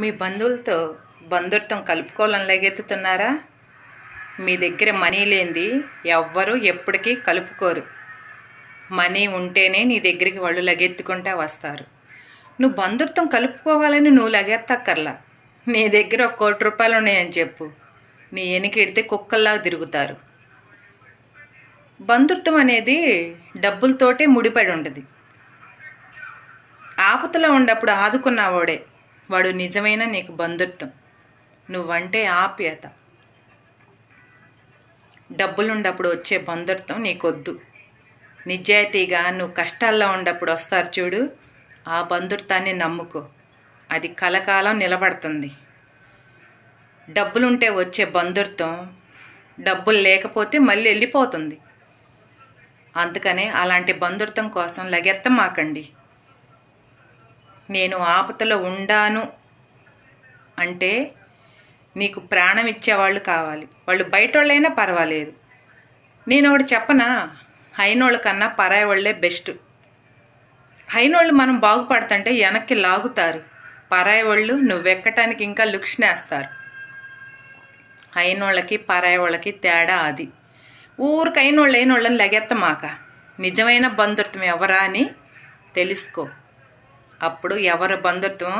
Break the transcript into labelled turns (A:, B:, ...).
A: మీ బంధువులతో బంధుత్వం కలుపుకోవాలని లెగెత్తుతున్నారా? మీ దగ్గర మనీ లేనిది ఎవ్వరూ ఎప్పటికీ కలుపుకోరు. మనీ ఉంటేనే నీ దగ్గరికి వాళ్ళు లగెత్తుకుంటా వస్తారు. నువ్వు బంధుత్వం కలుపుకోవాలని నువ్వు లగెత్తక్కర్లా. నీ దగ్గర ఒక కోటి రూపాయలు ఉన్నాయని చెప్పు. నీ ఎనికెడితే కుక్కల్లా తిరుగుతారు. బంధుత్వం అనేది డబ్బులతోటే ముడిపడి ఉంటుంది. ఆపతలో ఉన్నప్పుడు ఆదుకున్నవాడే వాడు నిజమైన నీకు బంధుత్వం. నువ్వంటే ఆప్యత డబ్బులున్నప్పుడు వచ్చే బంధుత్వం నీకొద్దు. నిజాయితీగా నువ్వు కష్టాల్లో ఉన్నప్పుడు వస్తారు చూడు ఆ బంధుత్వాన్ని నమ్ముకో. అది కలకాలం నిలబడుతుంది. డబ్బులుంటే వచ్చే బంధుత్వం డబ్బులు లేకపోతే మళ్ళీ వెళ్ళిపోతుంది. అందుకనే అలాంటి బంధుత్వం కోసం లగెత్తమాకండి. నేను ఆపదలో ఉండాను అంటే నీకు ప్రాణం ఇచ్చేవాళ్ళు కావాలి. వాళ్ళు బయట వాళ్ళైనా పర్వాలేదు. నేను ఒకటి చెప్పనా? హైనోళ్ళ కన్నా పరాయి వాళ్ళే బెస్ట్. హైనోళ్ళు మనం బాగుపడుతుంటే వెనక్కి లాగుతారు. పరాయి వాళ్ళు నువ్వెక్కటానికి ఇంకా లుక్స్నేస్తారు అయినోళ్ళకి పరాయి వాళ్ళకి తేడా అది. ఊరికి అయినోళ్ళు అయినోళ్ళని లెగెత్తమాక. నిజమైన బంధుత్వం ఎవరా అని తెలుసుకో. అప్పుడు ఎవరి బంధుత్వం